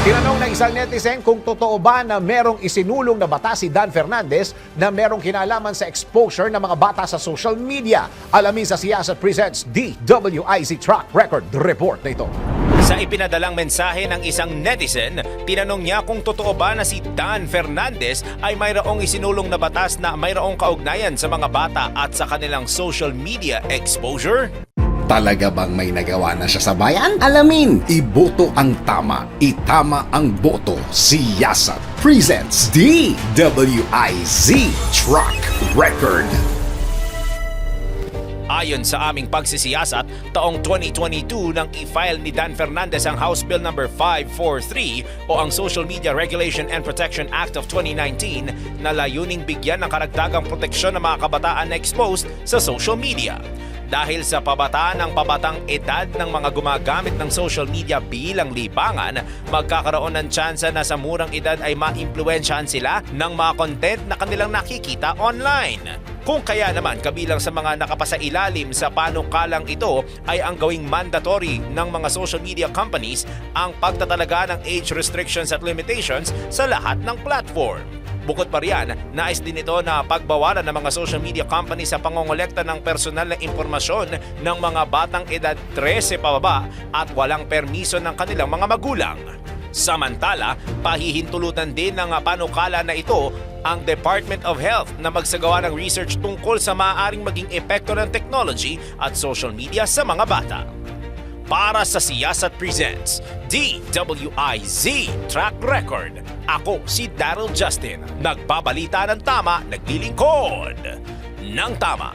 Tinanong ng isang netizen kung totoo ba na merong isinulong na bata si Dan Fernandez na merong kinalaman sa exposure ng mga bata sa social media. Alamin sa Siyasat Presents DWIZ Track Record Report na ito. Sa ipinadalang mensahe ng isang netizen, tinanong niya kung totoo ba na si Dan Fernandez ay mayroong isinulong na batas na mayroong kaugnayan sa mga bata at sa kanilang social media exposure? Talaga bang may nagawa na siya sa bayan? Alamin, iboto ang tama, itama ang boto. Siyasat presents DWIZ Truck Record. Ayon sa aming pagsisiyasat, taong 2022 nang i-file ni Dan Fernandez ang House Bill No. 543 o ang Social Media Regulation and Protection Act of 2019 na layuning bigyan ng karagdagang proteksyon ng mga kabataan na exposed sa social media. Dahil sa pabataan ng pabatang edad ng mga gumagamit ng social media bilang libangan, magkakaroon ng tsansa na sa murang edad ay maimpluwensyahan sila ng mga content na kanilang nakikita online. Kung kaya naman kabilang sa mga nakapasailalim sa panukalang ito ay ang gawing mandatory ng mga social media companies ang pagtatalaga ng age restrictions at limitations sa lahat ng platform. Bukod pa riyan, nais din ito na pagbawalan ng mga social media companies sa pangongolekta ng personal na impormasyon ng mga batang edad 13 pababa at walang permiso ng kanilang mga magulang. Samantala, pahihintulutan din ng panukala na ito ang Department of Health na magsagawa ng research tungkol sa maaaring maging epekto ng technology at social media sa mga bata. Para sa Siyasat Presents, DWIZ Track Record. Ako si Daryl Justin, nagbabalita ng tama, naglilingkod ng tama.